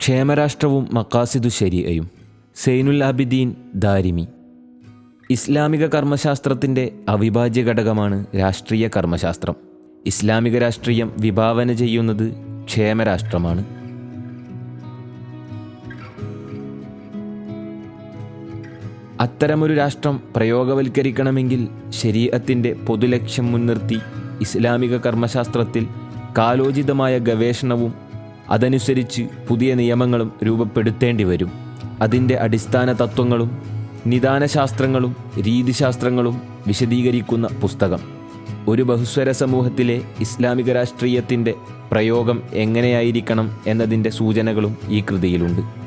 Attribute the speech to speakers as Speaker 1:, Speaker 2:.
Speaker 1: ക്ഷേമരാഷ്ട്രവും മക്കാസിദു ശരിയയും സൈനുൽ അബിദീൻ ദാരിമി. ഇസ്ലാമിക കർമ്മശാസ്ത്രത്തിന്റെ അവിഭാജ്യ ഘടകമാണ് രാഷ്ട്രീയ കർമ്മശാസ്ത്രം. ഇസ്ലാമിക രാഷ്ട്രീയം വിഭാവന ചെയ്യുന്നത് ക്ഷേമരാഷ്ട്രമാണ്. അത്തരമൊരു രാഷ്ട്രം പ്രയോഗവൽക്കരിക്കണമെങ്കിൽ ശരീരത്തിന്റെ പൊതുലക്ഷ്യം മുൻനിർത്തി ഇസ്ലാമിക കർമ്മശാസ്ത്രത്തിൽ കാലോചിതമായ ഗവേഷണവും അതനുസരിച്ച് പുതിയ നിയമങ്ങളും രൂപപ്പെടുത്തേണ്ടി വരും. അതിന്റെ അടിസ്ഥാന തത്വങ്ങളും നിദാനശാസ്ത്രങ്ങളും രീതിശാസ്ത്രങ്ങളും വിശദീകരിക്കുന്ന പുസ്തകം. ഒരു ബഹുസ്വര സമൂഹത്തിലെ ഇസ്ലാമിക രാഷ്ട്രീയത്തിന്റെ പ്രയോഗം എങ്ങനെയായിരിക്കണം എന്നതിന്റെ സൂചനകളും ഈ കൃതിയിലുണ്ട്.